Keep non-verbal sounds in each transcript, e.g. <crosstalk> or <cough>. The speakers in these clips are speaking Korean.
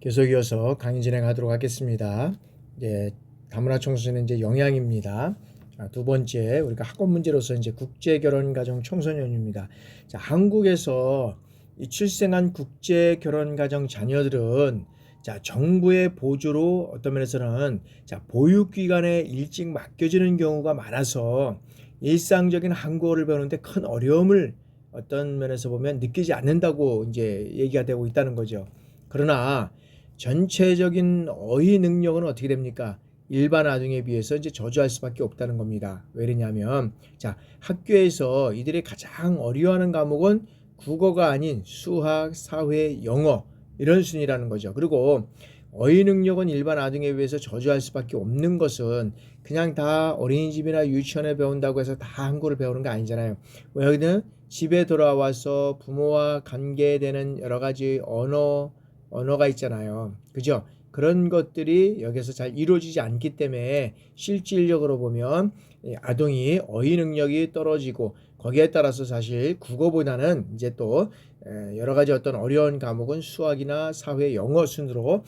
계속 이어서 강의 진행하도록 하겠습니다. 이제 다문화 청소년 이제 영향입니다. 아, 두 번째 우리가 학업 문제로서 이제 국제 결혼 가정 청소년입니다. 자, 한국에서 이 출생한 국제 결혼 가정 자녀들은 자, 정부의 보조로 어떤 면에서는 자, 보육 기관에 일찍 맡겨지는 경우가 많아서 일상적인 한국어를 배우는데 큰 어려움을 어떤 면에서 보면 느끼지 않는다고 이제 얘기가 되고 있다는 거죠. 그러나 전체적인 어휘 능력은 어떻게 됩니까? 일반 아동에 비해서 이제 저조할 수밖에 없다는 겁니다. 왜냐하면 자 학교에서 이들이 가장 어려워하는 과목은 국어가 아닌 수학, 사회, 영어 이런 순이라는 거죠. 그리고 어휘 능력은 일반 아동에 비해서 저조할 수밖에 없는 것은 그냥 다 어린이집이나 유치원에 배운다고 해서 다 한국어를 배우는 거 아니잖아요. 왜 여기는 집에 돌아와서 부모와 관계되는 여러 가지 언어 언어가 있잖아요. 그죠? 그런 것들이 여기서 잘 이루어지지 않기 때문에 실질적으로 보면 이 아동이 어휘 능력이 떨어지고 거기에 따라서 사실 국어보다는 이제 또 에, 여러 가지 어떤 어려운 과목은 수학이나 사회, 영어 순으로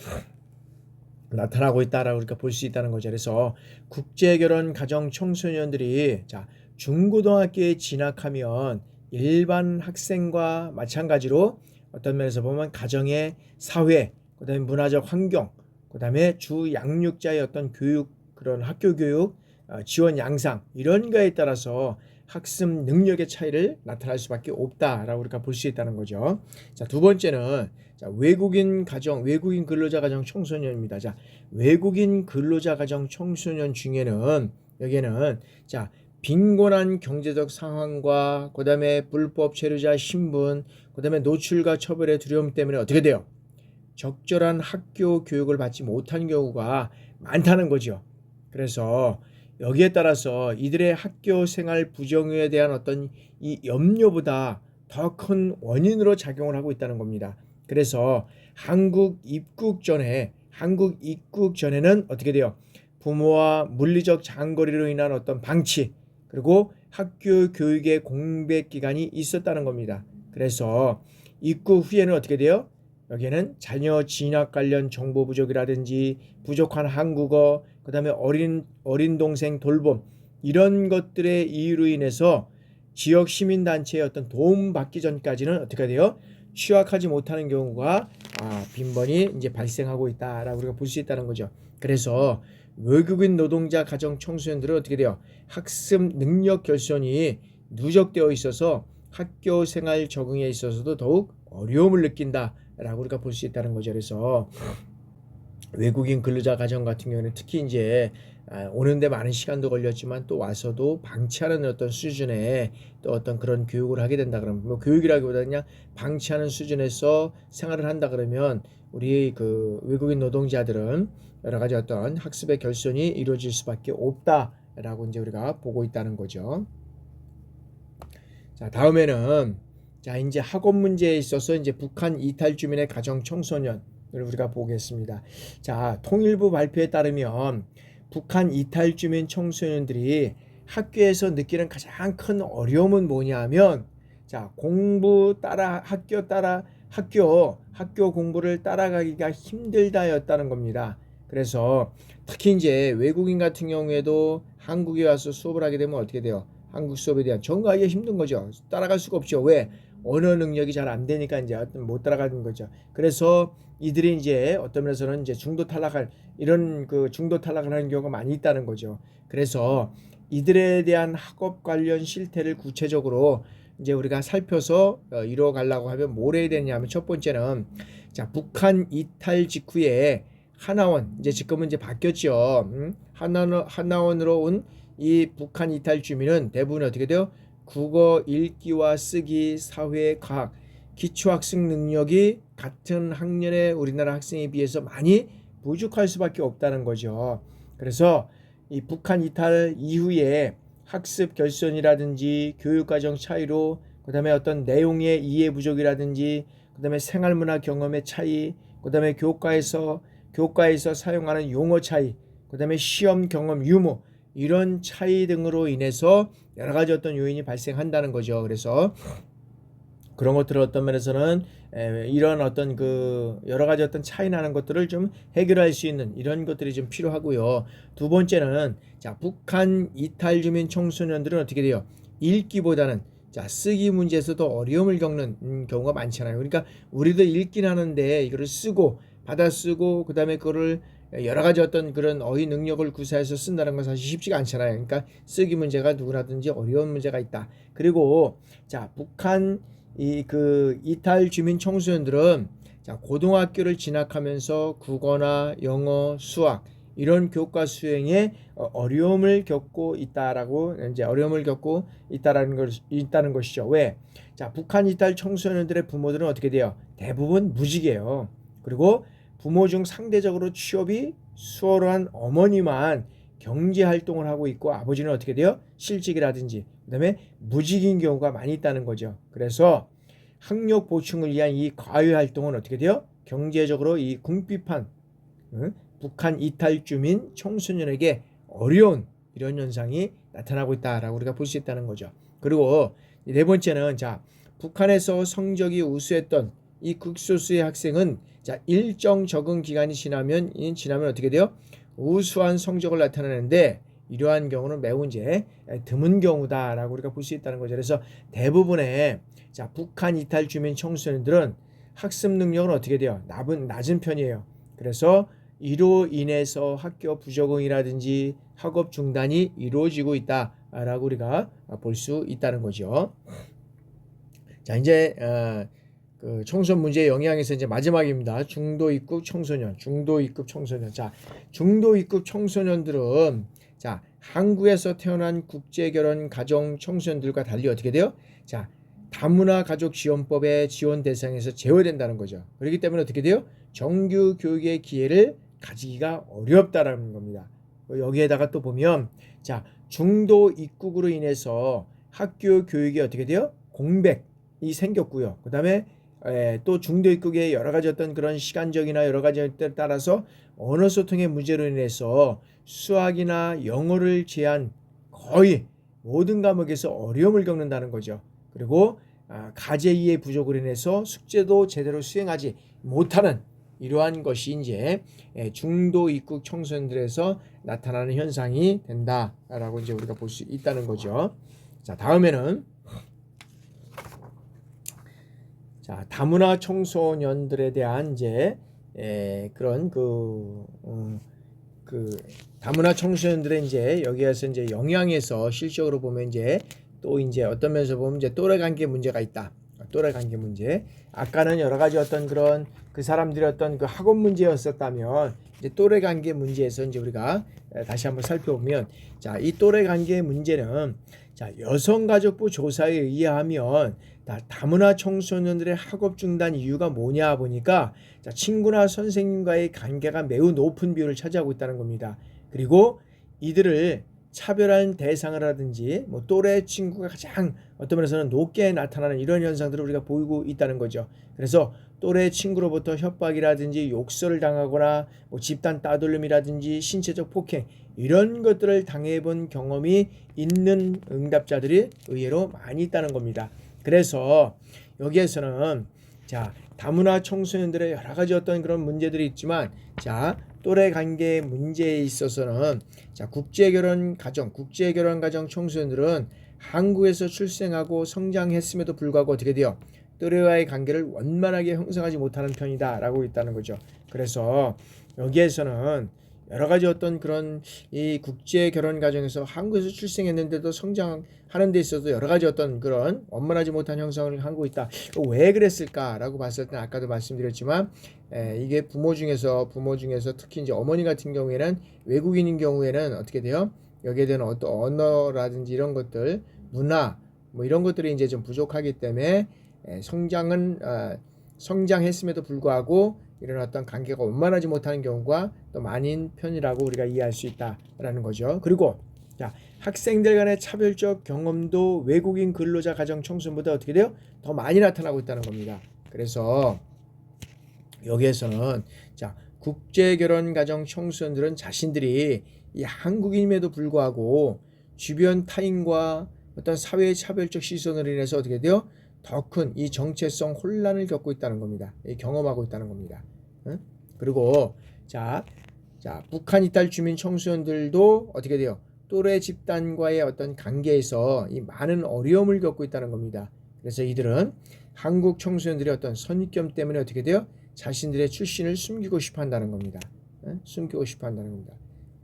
나타나고 있다라고 우리가 볼수 있다는 거죠. 그래서 국제 결혼 가정 청소년들이 자 중고등학교에 진학하면 일반 학생과 마찬가지로 어떤 면에서 보면 가정의 사회, 그다음에 문화적 환경, 그다음에 주 양육자의 어떤 교육 그런 학교 교육 어, 지원 양상 이런 거에 따라서 학습 능력의 차이를 나타날 수밖에 없다라고 우리가 볼 수 있다는 거죠. 자, 두 번째는 자, 외국인 가정, 외국인 근로자 가정 청소년입니다. 자, 외국인 근로자 가정 청소년 중에는 여기에는 자, 빈곤한 경제적 상황과 그다음에 불법 체류자 신분, 그다음에 노출과 처벌의 두려움 때문에 어떻게 돼요? 적절한 학교 교육을 받지 못한 경우가 많다는 거죠. 그래서 여기에 따라서 이들의 학교 생활 부정에 대한 어떤 이 염려보다 더 큰 원인으로 작용을 하고 있다는 겁니다. 그래서 한국 입국 전에 한국 입국 전에는 어떻게 돼요? 부모와 물리적 장거리로 인한 어떤 방치 그리고 학교 교육의 공백 기간이 있었다는 겁니다. 그래서 입국 후에는 어떻게 돼요? 여기에는 자녀 진학 관련 정보 부족이라든지 부족한 한국어, 그다음에 어린 어린 동생 돌봄 이런 것들의 이유로 인해서 지역 시민 단체의 어떤 도움 받기 전까지는 어떻게 돼요? 취약하지 못하는 경우가 아, 빈번히 이제 발생하고 있다라고 우리가 볼 수 있다는 거죠. 그래서 외국인 노동자 가정 청소년들은 어떻게 돼요? 학습 능력 결손이 누적되어 있어서 학교 생활 적응에 있어서도 더욱 어려움을 느낀다라고 우리가 볼 수 있다는 거죠. 그래서 외국인 근로자 가정 같은 경우는 특히 이제 아, 오는데 많은 시간도 걸렸지만 또 와서도 방치하는 어떤 수준의 또 어떤 그런 교육을 하게 된다 그러면 뭐 교육이라기보다 그냥 방치하는 수준에서 생활을 한다 그러면 우리 그 외국인 노동자들은 여러 가지 어떤 학습의 결손이 이루어질 수밖에 없다라고 이제 우리가 보고 있다는 거죠. 자 다음에는 자 이제 학업 문제에 있어서 이제 북한 이탈 주민의 가정 청소년 을 우리가 보겠습니다. 자, 통일부 발표에 따르면 북한 이탈 주민 청소년들이 학교에서 느끼는 가장 큰 어려움은 뭐냐면 자, 공부 따라 학교 따라 학교 학교 공부를 따라가기가 힘들다였다는 겁니다. 그래서 특히 이제 외국인 같은 경우에도 한국에 와서 수업을 하게 되면 어떻게 돼요? 한국 수업에 대한 적응하기가 힘든 거죠. 따라갈 수가 없죠. 왜? 언어 능력이 잘 안 되니까 이제 못 따라가는 거죠. 그래서 이들이 이제 어떤 면에서는 이제 중도 탈락할 이런 그 중도 탈락을 하는 경우가 많이 있다는 거죠. 그래서 이들에 대한 학업 관련 실태를 구체적으로 이제 우리가 살펴서 어, 이루어 가려고 하면 뭘 해야 되냐면 첫 번째는 자 북한 이탈 직후에 하나원 이제 지금은 이제 바뀌었죠. 음? 하나원 하나원으로 온 이 북한 이탈 주민은 대부분 어떻게 돼요? 국어 읽기와 쓰기, 사회, 과학, 기초 학습 능력이 같은 학년의 우리나라 학생에 비해서 많이 부족할 수밖에 없다는 거죠. 그래서 이 북한 이탈 이후에 학습 결손이라든지 교육과정 차이로 그다음에 어떤 내용의 이해 부족이라든지 그다음에 생활문화 경험의 차이, 그다음에 교과에서 교과에서 사용하는 용어 차이, 그다음에 시험 경험 유무 이런 차이 등으로 인해서 여러 가지 어떤 요인이 발생한다는 거죠. 그래서 그런 것들을 어떤 면에서는 에, 이런 어떤 그 여러 가지 어떤 차이 나는 것들을 좀 해결할 수 있는 이런 것들이 좀 필요하고요. 두 번째는 자 북한 이탈 주민 청소년들은 어떻게 돼요? 읽기보다는 자 쓰기 문제에서도 어려움을 겪는 음, 경우가 많잖아요. 그러니까 우리도 읽긴 하는데 이거를 쓰고 받아 쓰고 그다음에 그거를 여러 가지 어떤 그런 어휘 능력을 구사해서 쓴다는 건 사실 쉽지가 않잖아요. 그러니까 쓰기 문제가 누구라든지 어려운 문제가 있다. 그리고 자 북한 이 그 이탈 주민 청소년들은 자 고등학교를 진학하면서 국어나 영어, 수학 이런 교과 수행에 어, 어려움을 겪고 있다라고 이제 어려움을 겪고 있다라는 것 있다는 것이죠. 왜? 자 북한 이탈 청소년들의 부모들은 어떻게 돼요? 대부분 무직이에요. 그리고 부모 중 상대적으로 취업이 수월한 어머니만 경제 활동을 하고 있고 아버지는 어떻게 돼요? 실직이라든지 그다음에 무직인 경우가 많이 있다는 거죠. 그래서 학력 보충을 위한 이 과외 활동은 어떻게 돼요? 경제적으로 이 궁핍한 응? 북한 이탈 주민 청소년에게 어려운 이런 현상이 나타나고 있다라고 우리가 볼 수 있다는 거죠. 그리고 네 번째는 자 북한에서 성적이 우수했던 이 극소수의 학생은 자 일정 적응 기간이 지나면 지나면 어떻게 돼요? 우수한 성적을 나타내는데 이러한 경우는 매우 이제 드문 경우다라고 우리가 볼 수 있다는 거죠. 그래서 대부분의 자 북한 이탈 주민 청소년들은 학습 능력은 어떻게 돼요? 낮은 낮은 편이에요. 그래서 이로 인해서 학교 부적응이라든지 학업 중단이 이루어지고 있다라고 우리가 볼 수 있다는 거죠. 자 이제 어, 그 청소년 문제 영향에서 이제 마지막입니다. 중도 입국 청소년, 중도 입국 청소년. 자, 중도 입국 청소년들은 자 한국에서 태어난 국제 결혼 가정 청소년들과 달리 어떻게 돼요? 자, 다문화 가족 지원법의 지원 대상에서 제외된다는 거죠. 그렇기 때문에 어떻게 돼요? 정규 교육의 기회를 가지기가 어렵다라는 겁니다. 여기에다가 또 보면 자 중도 입국으로 인해서 학교 교육이 어떻게 돼요? 공백이 생겼고요. 그 다음에 또 중도 입국의 여러 가지 어떤 그런 시간적이나 여러 가지에 따라서 언어 소통의 문제로 인해서 수학이나 영어를 제한 거의 모든 과목에서 어려움을 겪는다는 거죠. 그리고 아, 가제 이해 부족으로 인해서 숙제도 제대로 수행하지 못하는 이러한 것이 이제 중도 입국 청소년들에서 나타나는 현상이 된다라고 이제 우리가 볼 수 있다는 거죠. 자 다음에는 자 다문화 청소년들에 대한 이제 에, 그런 그, 음, 그 다문화 청소년들의 이제 여기에서 이제 영향에서 실적으로 보면 이제 또 이제 어떤 면에서 보면 이제 또래 관계 문제가 있다. 또래 관계 문제. 아까는 여러 가지 어떤 그런 그 사람들의 어떤 그 학업 문제였었다면 이제 또래 관계 문제에서 이제 우리가 다시 한번 살펴보면 자, 이 또래 관계 문제는 자, 여성가족부 조사에 의하면 다문화 청소년들의 학업 중단 이유가 뭐냐 보니까 자, 친구나 선생님과의 관계가 매우 높은 비율을 차지하고 있다는 겁니다. 그리고 이들을 차별한 대상을 하든지 뭐 또래 친구가 가장 어떤 면에서는 높게 나타나는 이런 현상들을 우리가 보이고 있다는 거죠. 그래서 또래 친구로부터 협박이라든지 욕설을 당하거나 뭐 집단 따돌림이라든지 신체적 폭행 이런 것들을 당해본 경험이 있는 응답자들이 의외로 많이 있다는 겁니다. 그래서 여기에서는 자 다문화 청소년들의 여러 가지 어떤 그런 문제들이 있지만 자 또래 관계 문제에 있어서는 자 국제 결혼 가정 국제 결혼 가정 청소년들은 한국에서 출생하고 성장했음에도 불구하고 어떻게 돼요? 또래와의 관계를 원만하게 형성하지 못하는 편이다라고 있다는 거죠. 그래서 여기에서는 여러 가지 어떤 그런 이 국제 결혼 과정에서 한국에서 출생했는데도 성장하는 데 있어서 여러 가지 어떤 그런 원만하지 못한 형성을 하고 있다. 왜 그랬을까라고 봤을 때 아까도 말씀드렸지만 에, 이게 부모 중에서 부모 중에서 특히 이제 어머니 같은 경우에는 외국인인 경우에는 어떻게 돼요? 여기에 대한 어떤 언어라든지 이런 것들 문화 뭐 이런 것들이 이제 좀 부족하기 때문에 에, 성장은 어, 성장했음에도 불구하고 이런 어떤 관계가 원만하지 못하는 경우가 또 많은 편이라고 우리가 이해할 수 있다라는 거죠. 그리고 자, 학생들 간의 차별적 경험도 외국인 근로자 가정 청소년보다 어떻게 돼요? 더 많이 나타나고 있다는 겁니다. 그래서 여기에서는 자, 국제 결혼 가정 청소년들은 자신들이 이 한국인임에도 불구하고 주변 타인과 어떤 사회의 차별적 시선으로 인해서 어떻게 돼요? 더 큰 이 정체성 혼란을 겪고 있다는 겁니다. 이 경험하고 있다는 겁니다. 응? 그리고 자, 자 북한 이탈 주민 청소년들도 어떻게 돼요? 또래 집단과의 어떤 관계에서 이 많은 어려움을 겪고 있다는 겁니다. 그래서 이들은 한국 청소년들의 어떤 선입견 때문에 어떻게 돼요? 자신들의 출신을 숨기고 싶어 한다는 겁니다. 응? 숨기고 싶어 한다는 겁니다.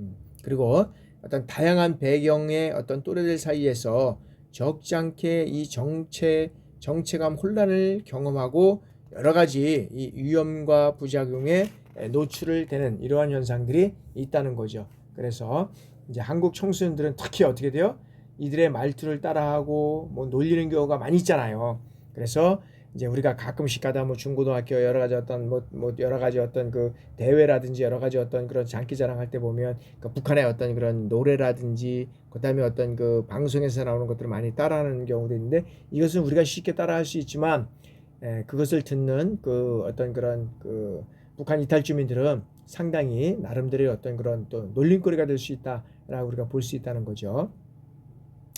음. 그리고 어떤 다양한 배경의 어떤 또래들 사이에서 적지 않게 이 정체 정체감 혼란을 경험하고 여러 가지 이 위험과 부작용에 노출을 되는 이러한 현상들이 있다는 거죠. 그래서 이제 한국 청소년들은 특히 어떻게 돼요? 이들의 말투를 따라하고 뭐 놀리는 경우가 많이 있잖아요. 그래서 이제 우리가 가끔씩 가다 뭐 중고등학교 여러 가지 어떤 뭐, 뭐 여러 가지 어떤 그 대회라든지 여러 가지 어떤 그런 장기자랑 할 때 보면 그 북한의 어떤 그런 노래라든지 그다음에 어떤 그 방송에서 나오는 것들을 많이 따라하는 경우도 있는데 이것은 우리가 쉽게 따라할 수 있지만 에, 그것을 듣는 그 어떤 그런 그 북한 이탈 주민들은 상당히 나름대로의 어떤 그런 또 놀림거리가 될 수 있다라고 우리가 볼 수 있다는 거죠.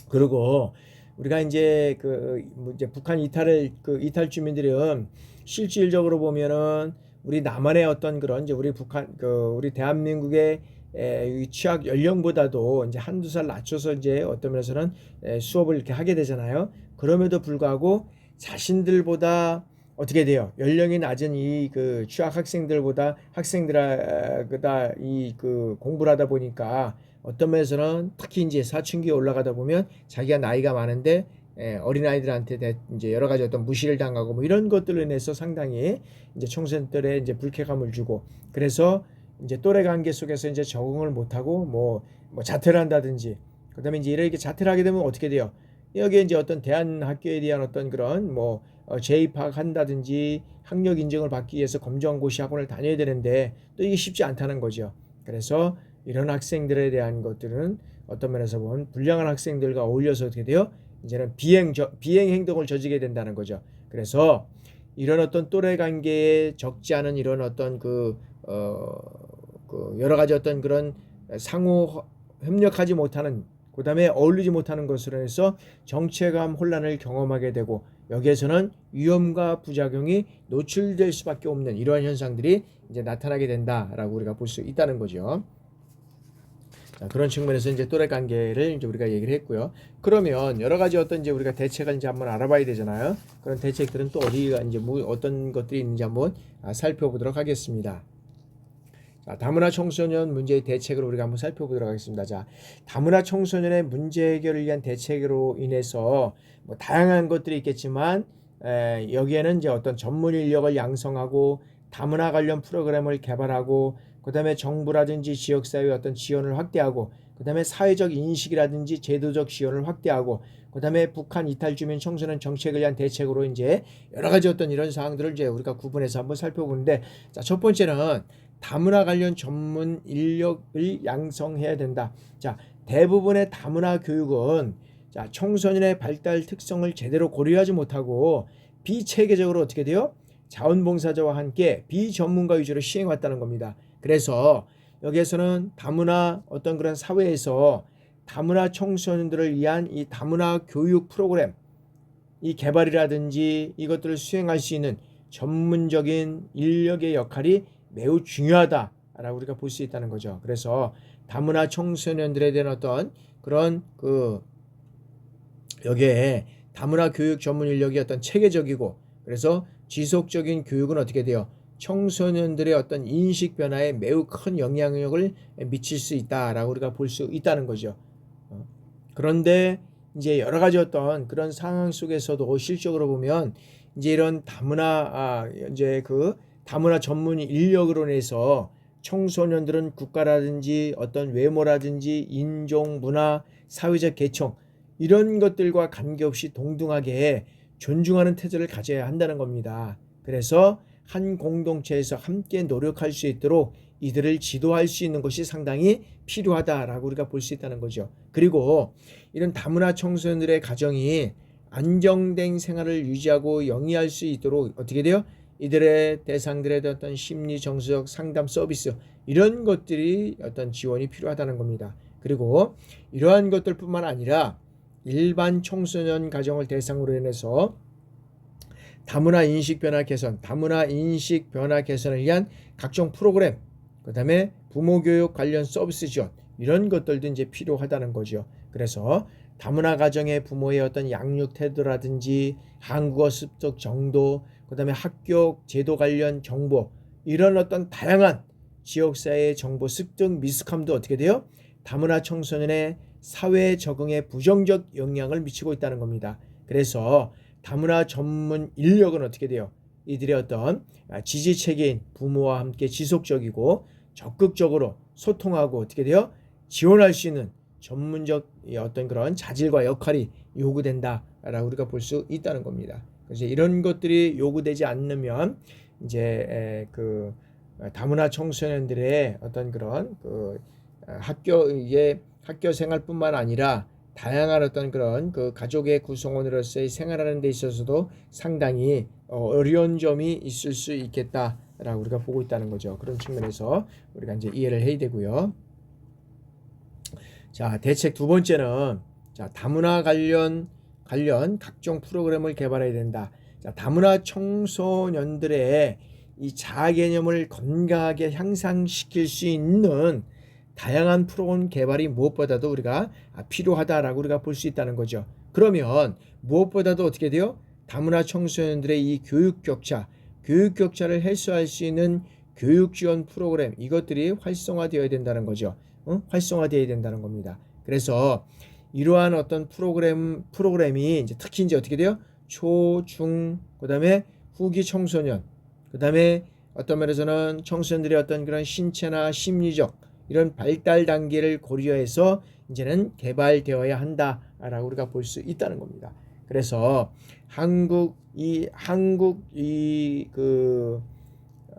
그리고 우리가 이제 그 이제 북한 이탈을 그 이탈 주민들은 실질적으로 보면은 우리 남한의 어떤 그런 이제 우리 북한 그 우리 대한민국의 에, 취학 연령보다도 이제 한두 살 낮춰서 이제 어떤 면에서는 에, 수업을 이렇게 하게 되잖아요. 그럼에도 불구하고 자신들보다 어떻게 돼요? 연령이 낮은 이 그 취학 학생들보다 학생들보다 이 그 공부를 하다 보니까 어떤 면에서는 특히 이제 사춘기에 올라가다 보면 자기가 나이가 많은데 예, 어린 아이들한테 이제 여러 가지 어떤 무시를 당하고 뭐 이런 것들로 인해서 상당히 이제 청소년들의 이제 불쾌감을 주고 그래서 이제 또래 관계 속에서 이제 적응을 못하고 뭐, 뭐 자퇴를 한다든지 그다음에 이제 이렇게 자퇴를 하게 되면 어떻게 돼요? 여기에 이제 어떤 대한 학교에 대한 어떤 그런 뭐 어, 재입학한다든지 학력 인정을 받기 위해서 검정고시 학원을 다녀야 되는데 또 이게 쉽지 않다는 거죠. 그래서 이런 학생들에 대한 것들은 어떤 면에서 보면 불량한 학생들과 어울려서 어떻게 돼요? 이제는 비행 저, 비행 행동을 저지게 된다는 거죠. 그래서 이런 어떤 또래 관계에 적지 않은 이런 어떤 그, 어, 그 여러 가지 어떤 그런 상호 협력하지 못하는 그다음에 어울리지 못하는 것으로 해서 정체감 혼란을 경험하게 되고 여기에서는 위험과 부작용이 노출될 수밖에 없는 이러한 현상들이 이제 나타나게 된다라고 우리가 볼 수 있다는 거죠. 자, 그런 측면에서 이제 또래 관계를 이제 우리가 얘기를 했고요. 그러면 여러 가지 어떤 이제 우리가 대책을 이제 한번 알아봐야 되잖아요. 그런 대책들은 또 어디가 이제 뭐 어떤 것들이 있는지 한번 아, 살펴보도록 하겠습니다. 자, 다문화 청소년 문제의 대책을 우리가 한번 살펴보도록 하겠습니다. 자, 다문화 청소년의 문제 해결을 위한 대책으로 인해서 뭐 다양한 것들이 있겠지만 에, 여기에는 이제 어떤 전문 인력을 양성하고 다문화 관련 프로그램을 개발하고 그 다음에 정부라든지 지역사회의 어떤 지원을 확대하고 그 다음에 사회적 인식이라든지 제도적 지원을 확대하고 그 다음에 북한 이탈 주민 청소년 정책을 위한 대책으로 이제 여러 가지 어떤 이런 사항들을 이제 우리가 구분해서 한번 살펴보는데 자, 첫 번째는 다문화 관련 전문 인력을 양성해야 된다. 자, 대부분의 다문화 교육은 자, 청소년의 발달 특성을 제대로 고려하지 못하고 비체계적으로 어떻게 돼요? 자원봉사자와 함께 비전문가 위주로 시행왔다는 겁니다. 그래서 여기에서는 다문화 어떤 그런 사회에서 다문화 청소년들을 위한 이 다문화 교육 프로그램 이 개발이라든지 이것들을 수행할 수 있는 전문적인 인력의 역할이 매우 중요하다라고 우리가 볼 수 있다는 거죠. 그래서 다문화 청소년들에 대한 어떤 그런 그 여기에 다문화 교육 전문 인력이 어떤 체계적이고 그래서 지속적인 교육은 어떻게 돼요? 청소년들의 어떤 인식 변화에 매우 큰 영향력을 미칠 수 있다라고 우리가 볼 수 있다는 거죠. 어? 그런데 이제 여러 가지 어떤 그런 상황 속에서도 실적으로 보면 이제 이런 다문화 아 이제 그 다문화 전문 인력으로 인해서 청소년들은 국가라든지 어떤 외모라든지 인종, 문화, 사회적 계층 이런 것들과 관계없이 동등하게 존중하는 태도를 가져야 한다는 겁니다. 그래서 한 공동체에서 함께 노력할 수 있도록 이들을 지도할 수 있는 것이 상당히 필요하다라고 우리가 볼 수 있다는 거죠. 그리고 이런 다문화 청소년들의 가정이 안정된 생활을 유지하고 영위할 수 있도록 어떻게 돼요? 이들의 대상들에 대한 어떤 심리 정서적 상담 서비스 이런 것들이 어떤 지원이 필요하다는 겁니다. 그리고 이러한 것들뿐만 아니라 일반 청소년 가정을 대상으로 인해서 다문화 인식 변화 개선, 다문화 인식 변화 개선을 위한 각종 프로그램, 그 다음에 부모 교육 관련 서비스 지원, 이런 것들도 이제 필요하다는 거죠. 그래서 다문화 가정의 부모의 어떤 양육 태도라든지 한국어 습득 정도, 그 다음에 학교 제도 관련 정보, 이런 어떤 다양한 지역사회의 정보 습득 미숙함도 어떻게 돼요? 다문화 청소년의 사회 적응에 부정적 영향을 미치고 있다는 겁니다. 그래서 다문화 전문 인력은 어떻게 돼요? 이들의 어떤 지지 체계인 부모와 함께 지속적이고 적극적으로 소통하고 어떻게 돼요? 지원할 수 있는 전문적 어떤 그런 자질과 역할이 요구된다라고 우리가 볼 수 있다는 겁니다. 그래서 이런 것들이 요구되지 않으면 이제 그 다문화 청소년들의 어떤 그런 그 학교의 학교 생활뿐만 아니라 다양한 어떤 그런 그 가족의 구성원으로서의 생활하는 데 있어서도 상당히 어, 어려운 점이 있을 수 있겠다라고 우리가 보고 있다는 거죠. 그런 측면에서 우리가 이제 이해를 해야 되고요. 자, 대책 두 번째는 자, 다문화 관련 관련 각종 프로그램을 개발해야 된다. 자, 다문화 청소년들의 이 자아 개념을 건강하게 향상시킬 수 있는 다양한 프로그램 개발이 무엇보다도 우리가 필요하다라고 우리가 볼 수 있다는 거죠. 그러면 무엇보다도 어떻게 돼요? 다문화 청소년들의 이 교육 격차, 교육 격차를 해소할 수 있는 교육 지원 프로그램 이것들이 활성화되어야 된다는 거죠. 어? 활성화되어야 된다는 겁니다. 그래서 이러한 어떤 프로그램 프로그램이 이제 특히 이제 어떻게 돼요? 초, 중, 그다음에 후기 청소년, 그다음에 어떤 면에서는 청소년들의 어떤 그런 신체나 심리적 이런 발달 단계를 고려해서 이제는 개발되어야 한다라고 우리가 볼 수 있다는 겁니다. 그래서 한국 이 한국 이 그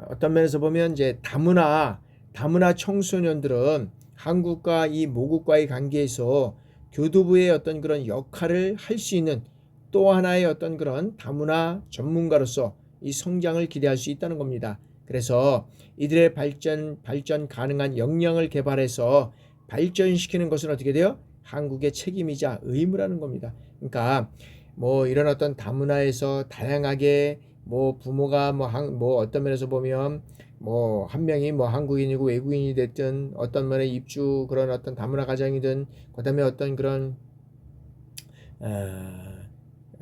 어떤 면에서 보면 이제 다문화 다문화 청소년들은 한국과 이 모국과의 관계에서 교두부의 어떤 그런 역할을 할 수 있는 또 하나의 어떤 그런 다문화 전문가로서 이 성장을 기대할 수 있다는 겁니다. 그래서 이들의 발전 발전 가능한 역량을 개발해서 발전시키는 것은 어떻게 돼요? 한국의 책임이자 의무라는 겁니다. 그러니까 뭐 이런 어떤 다문화에서 다양하게 뭐 부모가 뭐, 한, 뭐 어떤 면에서 보면 뭐 한 명이 뭐 한국인이고 외국인이 됐든 어떤 면의 입주 그런 어떤 다문화 가정이든 그다음에 어떤 그런 어,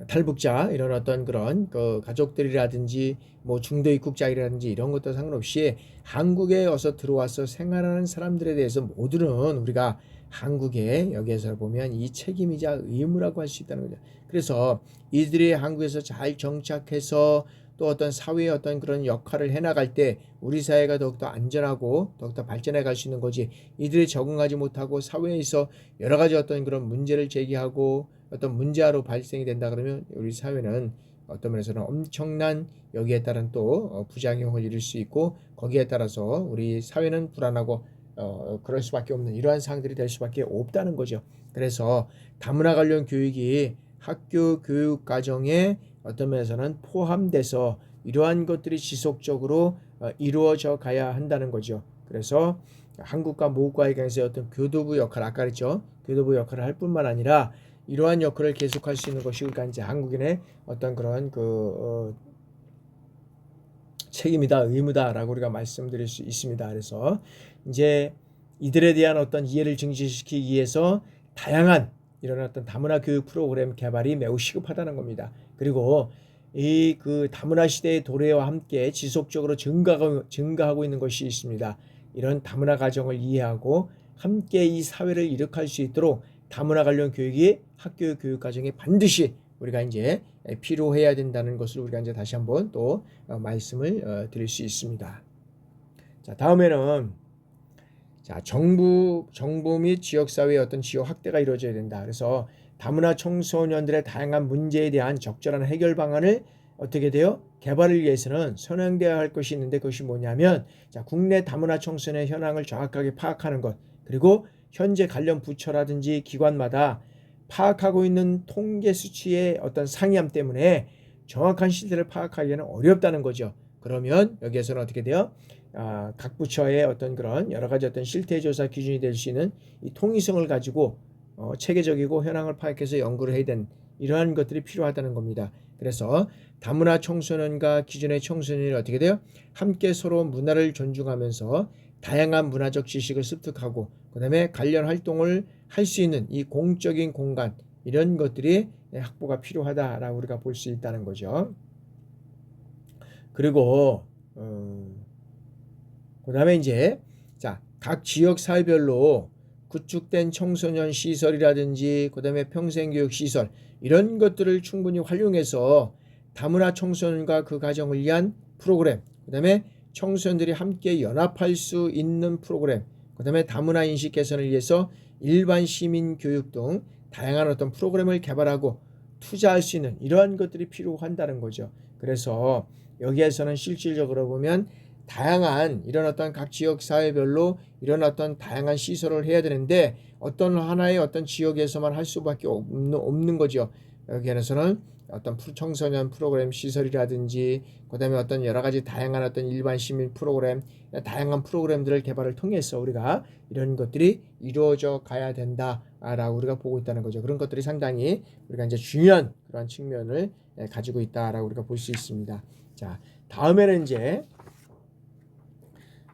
탈북자 이런 어떤 그런 그 가족들이라든지 뭐 중도 입국자이라든지 이런 것도 상관없이 한국에 어서 들어와서 생활하는 사람들에 대해서 모두는 우리가 한국에 여기에서 보면 이 책임이자 의무라고 할 수 있다는 거죠. 그래서 이들이 한국에서 잘 정착해서 또 어떤 사회의 어떤 그런 역할을 해나갈 때 우리 사회가 더욱더 안전하고 더욱더 발전해 갈 수 있는 거지 이들이 적응하지 못하고 사회에서 여러 가지 어떤 그런 문제를 제기하고 어떤 문제로 발생이 된다 그러면 우리 사회는 어떤 면에서는 엄청난 여기에 따른 또 어, 부작용을 이룰 수 있고 거기에 따라서 우리 사회는 불안하고 어, 그럴 수밖에 없는 이러한 상황들이 될 수밖에 없다는 거죠. 그래서 다문화 관련 교육이 학교 교육 과정에 어떤 면에서는 포함돼서 이러한 것들이 지속적으로 어, 이루어져 가야 한다는 거죠. 그래서 한국과 모국과의 관계에서 어떤 교도부 역할 아까 그랬죠. 교도부 역할을 할 뿐만 아니라 이러한 역할을 계속할 수 있는 것이 그러니까 이제 한국인의 어떤 그런 그 어, 책임이다 의무다라고 우리가 말씀드릴 수 있습니다. 그래서 이제 이들에 대한 어떤 이해를 증진시키기 위해서 다양한 이런 어떤 다문화 교육 프로그램 개발이 매우 시급하다는 겁니다. 그리고 이 그 다문화 시대의 도래와 함께 지속적으로 증가하고, 증가하고 있는 것이 있습니다. 이런 다문화 가정을 이해하고 함께 이 사회를 이룩할 수 있도록 다문화 관련 교육이 학교 교육 과정에 반드시 우리가 이제 필요해야 된다는 것을 우리가 이제 다시 한번 또 어, 말씀을 어, 드릴 수 있습니다. 자, 다음에는 자, 정부 정부 및 지역 사회의 어떤 지역 확대가 이루어져야 된다. 그래서 다문화 청소년들의 다양한 문제에 대한 적절한 해결 방안을 어떻게 돼요? 개발을 위해서는 선행되어야 할 것이 있는데 그것이 뭐냐면 자, 국내 다문화 청소년의 현황을 정확하게 파악하는 것 그리고 현재 관련 부처라든지 기관마다 파악하고 있는 통계 수치의 어떤 상이함 때문에 정확한 실태를 파악하기에는 어렵다는 거죠. 그러면 여기에서는 어떻게 돼요? 아, 각 부처의 어떤 그런 여러 가지 어떤 실태 조사 기준이 될 수 있는 이 통일성을 가지고 어, 체계적이고 현황을 파악해서 연구를 해야 되는 이러한 것들이 필요하다는 겁니다. 그래서 다문화 청소년과 기존의 청소년이 어떻게 돼요? 함께 서로 문화를 존중하면서 다양한 문화적 지식을 습득하고 그다음에 관련 활동을 할 수 있는 이 공적인 공간 이런 것들이 확보가 필요하다라고 우리가 볼 수 있다는 거죠. 그리고 어, 그다음에 이제 자 각 지역 사회별로 구축된 청소년 시설이라든지 그다음에 평생교육 시설 이런 것들을 충분히 활용해서 다문화 청소년과 그 가정을 위한 프로그램 그다음에 청소년들이 함께 연합할 수 있는 프로그램 그 다음에 다문화 인식 개선을 위해서 일반 시민 교육 등 다양한 어떤 프로그램을 개발하고 투자할 수 있는 이러한 것들이 필요한다는 거죠. 그래서 여기에서는 실질적으로 보면 다양한 이런 어떤 각 지역 사회별로 이런 어떤 다양한 시설을 해야 되는데 어떤 하나의 어떤 지역에서만 할 수밖에 없는, 없는 거죠. 여기에서는 어떤 청소년 프로그램 시설이라든지 그다음에 어떤 여러 가지 다양한 어떤 일반 시민 프로그램 다양한 프로그램들을 개발을 통해서 우리가 이런 것들이 이루어져 가야 된다라고 우리가 보고 있다는 거죠. 그런 것들이 상당히 우리가 이제 중요한 그런 측면을 가지고 있다라고 우리가 볼 수 있습니다. 자, 다음에는 이제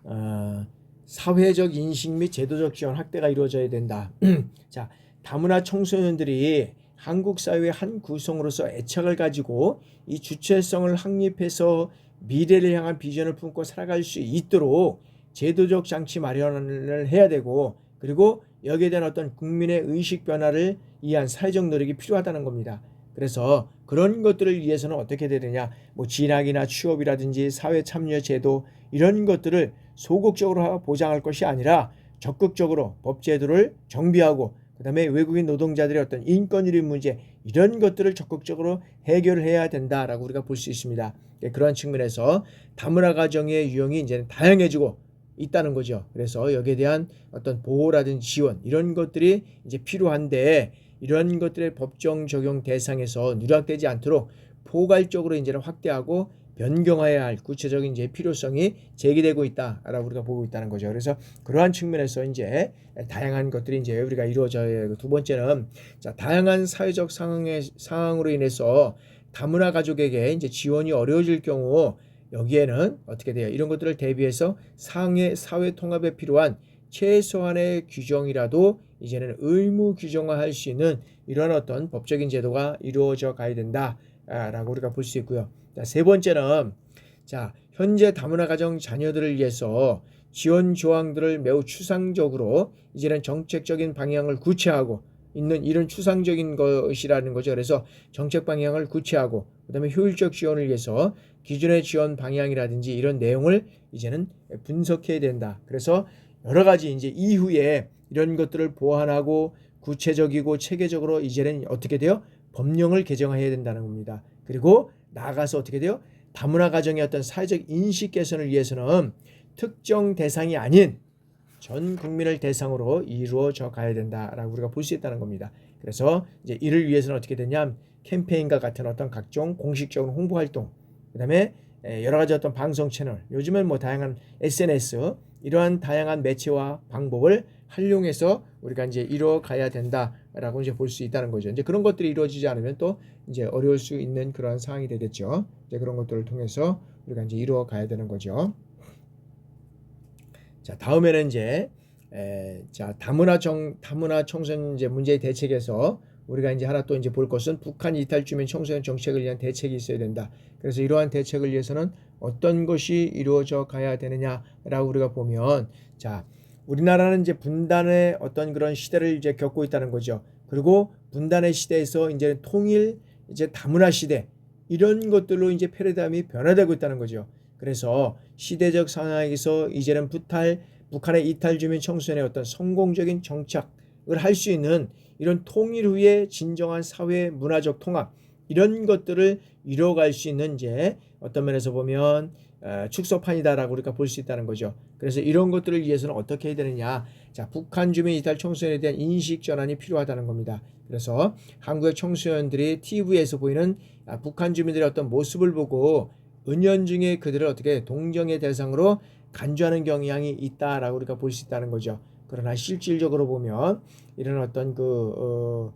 어, 사회적 인식 및 제도적 지원 확대가 이루어져야 된다. <clears throat> 자, 다문화 청소년들이 한국 사회의 한 구성으로서 애착을 가지고 이 주체성을 확립해서 미래를 향한 비전을 품고 살아갈 수 있도록 제도적 장치 마련을 해야 되고 그리고 여기에 대한 어떤 국민의 의식 변화를 위한 사회적 노력이 필요하다는 겁니다. 그래서 그런 것들을 위해서는 어떻게 되느냐? 뭐 진학이나 취업이라든지 사회 참여 제도 이런 것들을 소극적으로 보장할 것이 아니라 적극적으로 법 제도를 정비하고 그다음에 외국인 노동자들의 어떤 인권유린 문제 이런 것들을 적극적으로 해결을 해야 된다라고 우리가 볼 수 있습니다. 예, 그런 측면에서 다문화 가정의 유형이 이제는 다양해지고 있다는 거죠. 그래서 여기에 대한 어떤 보호라든지 지원 이런 것들이 이제 필요한데 이런 것들의 법정 적용 대상에서 누락되지 않도록 포괄적으로 이제는 확대하고 변경해야 할 구체적인 이제 필요성이 제기되고 있다라고 우리가 보고 있다는 거죠. 그래서 그러한 측면에서 이제 다양한 것들이 이제 우리가 이루어져야 하고 두 번째는 자, 다양한 사회적 상황의 상황으로 인해서 다문화 가족에게 이제 지원이 어려워질 경우 여기에는 어떻게 돼요? 이런 것들을 대비해서 상해 사회 통합에 필요한 최소한의 규정이라도 이제는 의무 규정화할 수 있는 이런 어떤 법적인 제도가 이루어져 가야 된다라고 우리가 볼 수 있고요. 자, 세 번째는 자, 현재 다문화 가정 자녀들을 위해서 지원 조항들을 매우 추상적으로 이제는 정책적인 방향을 구체하고 있는 이런 추상적인 것이라는 거죠. 그래서 정책 방향을 구체하고 그다음에 효율적 지원을 위해서 기존의 지원 방향이라든지 이런 내용을 이제는 분석해야 된다. 그래서 여러 가지 이제 이후에 이런 것들을 보완하고 구체적이고 체계적으로 이제는 어떻게 돼요? 법령을 개정해야 된다는 겁니다. 그리고 나아가서 어떻게 돼요? 다문화 가정의 어떤 사회적 인식 개선을 위해서는 특정 대상이 아닌 전 국민을 대상으로 이루어져 가야 된다라고 우리가 볼 수 있다는 겁니다. 그래서 이제 이를 위해서는 어떻게 되냐? 캠페인과 같은 어떤 각종 공식적인 홍보 활동, 그다음에 여러 가지 어떤 방송 채널, 요즘은 뭐 다양한 SNS 이러한 다양한 매체와 방법을 활용해서 우리가 이제 이루어 가야 된다라고 이제 볼 수 있다는 거죠. 이제 그런 것들이 이루어지지 않으면 또 이제 어려울 수 있는 그런 상황이 되겠죠. 이제 그런 것들을 통해서 우리가 이제 이루어 가야 되는 거죠. 자, 다음에는 이제 에, 자, 다문화 정 다문화 청소년 이제 문제 대책에서 우리가 이제 하나 또 이제 볼 것은 북한 이탈 주민 청소년 정책을 위한 대책이 있어야 된다. 그래서 이러한 대책을 위해서는 어떤 것이 이루어져 가야 되느냐라고 우리가 보면 자, 우리나라는 이제 분단의 어떤 그런 시대를 이제 겪고 있다는 거죠. 그리고 분단의 시대에서 이제 통일 이제 다문화 시대 이런 것들로 이제 패러다임이 변화되고 있다는 거죠. 그래서 시대적 상황에서 이제는 부탈 북한의 이탈 주민 청소년의 어떤 성공적인 정착을 할 수 있는 이런 통일 후의 진정한 사회 문화적 통합 이런 것들을 이뤄갈 수 있는 이제 어떤 면에서 보면 어, 축소판이다라고 우리가 볼 수 있다는 거죠. 그래서 이런 것들을 위해서는 어떻게 해야 되느냐? 자, 북한 주민 이탈 청소년에 대한 인식 전환이 필요하다는 겁니다. 그래서 한국의 청소년들이 TV에서 보이는 아, 북한 주민들의 어떤 모습을 보고 은연중에 그들을 어떻게 동정의 대상으로 간주하는 경향이 있다라고 우리가 볼 수 있다는 거죠. 그러나 실질적으로 보면 이런 어떤 그, 어,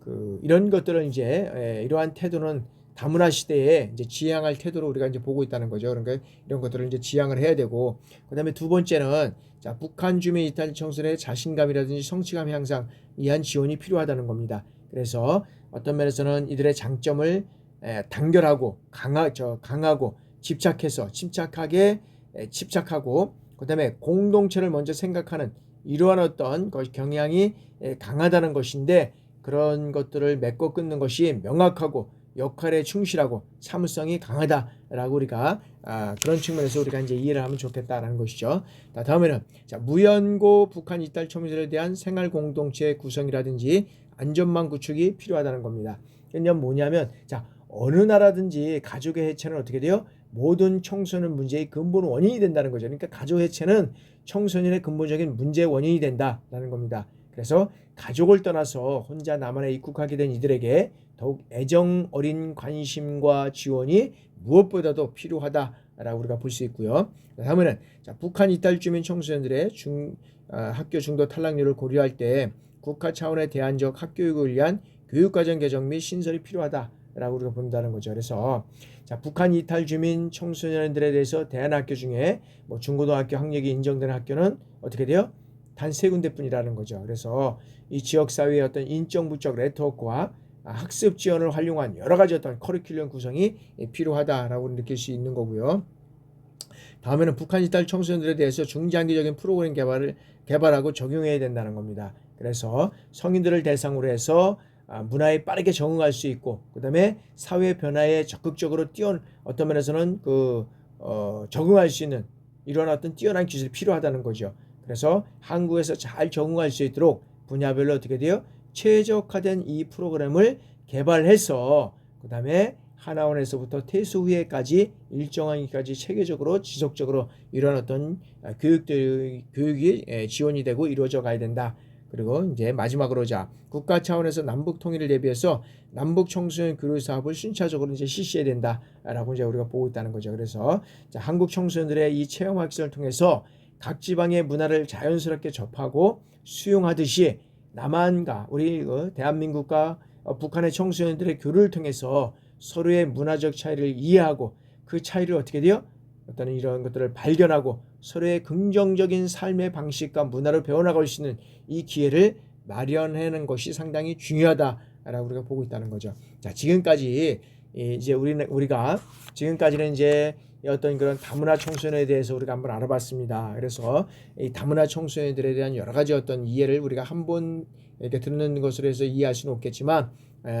그 이런 것들은 이제 에, 이러한 태도는 다문화 시대에 이제 지향할 태도로 우리가 이제 보고 있다는 거죠. 그러니까 이런 것들을 이제 지향을 해야 되고 그다음에 두 번째는 자 북한 주민 이탈 청소년의 자신감이라든지 성취감 향상 이한 지원이 필요하다는 겁니다. 그래서 어떤 면에서는 이들의 장점을 에, 단결하고 강하 저 강하고 집착해서 침착하게 에, 집착하고 그다음에 공동체를 먼저 생각하는 이러한 어떤 것 경향이 에, 강하다는 것인데 그런 것들을 맺고 끊는 것이 명확하고 역할에 충실하고 사무성이 강하다라고 우리가 아, 그런 측면에서 우리가 이제 이해를 하면 좋겠다라는 것이죠. 자, 다음에는 자, 무연고 북한 이탈 청소년에 대한 생활 공동체 구성이라든지 안전망 구축이 필요하다는 겁니다. 이게 뭐냐면 자 어느 나라든지 가족의 해체는 어떻게 돼요? 모든 청소년 문제의 근본 원인이 된다는 거죠. 그러니까 가족 해체는 청소년의 근본적인 문제 원인이 된다라는 겁니다. 그래서 가족을 떠나서 혼자 남한에 입국하게 된 이들에게 더욱 애정 어린 관심과 지원이 무엇보다도 필요하다라고 우리가 볼 수 있고요. 다음에는 자, 북한 이탈 주민 청소년들의 중 아, 학교 중도 탈락률을 고려할 때 국가 차원의 대안적 학교육을 위한 교육과정 개정 및 신설이 필요하다라고 우리가 본다는 거죠. 그래서 자, 북한 이탈 주민 청소년들에 대해서 대안학교 중에 뭐 중고등학교 학력이 인정되는 학교는 어떻게 돼요? 단 세 군데뿐이라는 거죠. 그래서 이 지역 사회의 어떤 인적 무적 네트워크와 학습 지원을 활용한 여러 가지 어떤 커리큘럼 구성이 필요하다라고 느낄 수 있는 거고요. 다음에는 북한 이탈 청소년들에 대해서 중장기적인 프로그램 개발을 개발하고 적용해야 된다는 겁니다. 그래서 성인들을 대상으로 해서 아, 문화에 빠르게 적응할 수 있고 그다음에 사회 변화에 적극적으로 뛰어 어떤 면에서는 그 어, 적응할 수 있는 이런 어떤 뛰어난 기술이 필요하다는 거죠. 그래서 한국에서 잘 적응할 수 있도록 분야별로 어떻게 돼요? 최적화된 이 프로그램을 개발해서 그 다음에 하나원에서부터 퇴소 후에까지 일정한 기까지 체계적으로 지속적으로 이런 어떤 교육들 교육이 예, 지원이 되고 이루어져 가야 된다. 그리고 이제 마지막으로 자 국가 차원에서 남북 통일을 대비해서 남북 청소년 교류 사업을 순차적으로 이제 실시해야 된다라고 이제 우리가 보고 있다는 거죠. 그래서 자 한국 청소년들의 이 체험 학습을 통해서 각 지방의 문화를 자연스럽게 접하고 수용하듯이 남한과 우리 그 대한민국과 어, 북한의 청소년들의 교류를 통해서 서로의 문화적 차이를 이해하고 그 차이를 어떻게 돼요? 어떤 이런 것들을 발견하고 서로의 긍정적인 삶의 방식과 문화를 배워나갈 수 있는 이 기회를 마련하는 것이 상당히 중요하다라고 우리가 보고 있다는 거죠. 자, 지금까지 이제 우리는 우리가 지금까지는 이제 어떤 그런 다문화 청소년에 대해서 우리가 한번 알아봤습니다. 그래서 이 다문화 청소년들에 대한 여러 가지 어떤 이해를 우리가 한 번 이렇게 듣는 것으로 해서 이해할 수는 없겠지만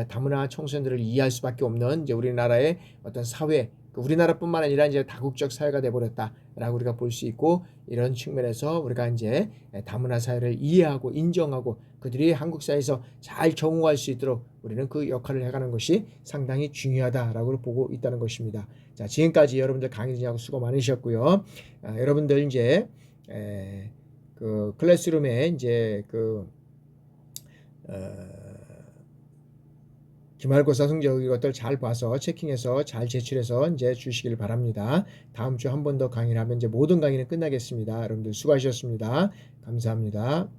다문화 청소년들을 이해할 수밖에 없는 이제 우리나라의 어떤 사회 그 우리나라뿐만 아니라 이제 다국적 사회가 돼버렸다라고 우리가 볼 수 있고 이런 측면에서 우리가 이제 다문화 사회를 이해하고 인정하고 그들이 한국 사회에서 잘 적응할 수 있도록 우리는 그 역할을 해가는 것이 상당히 중요하다라고 보고 있다는 것입니다. 자 지금까지 여러분들 강의 진행하고 수고 많으셨고요. 아, 여러분들 이제 에, 그 클래스룸에 이제 그 어, 기말고사 성적 이것들 잘 봐서 체킹해서 잘 제출해서 이제 주시길 바랍니다. 다음 주 한 번 더 강의를 하면 이제 모든 강의는 끝나겠습니다. 여러분들 수고하셨습니다. 감사합니다.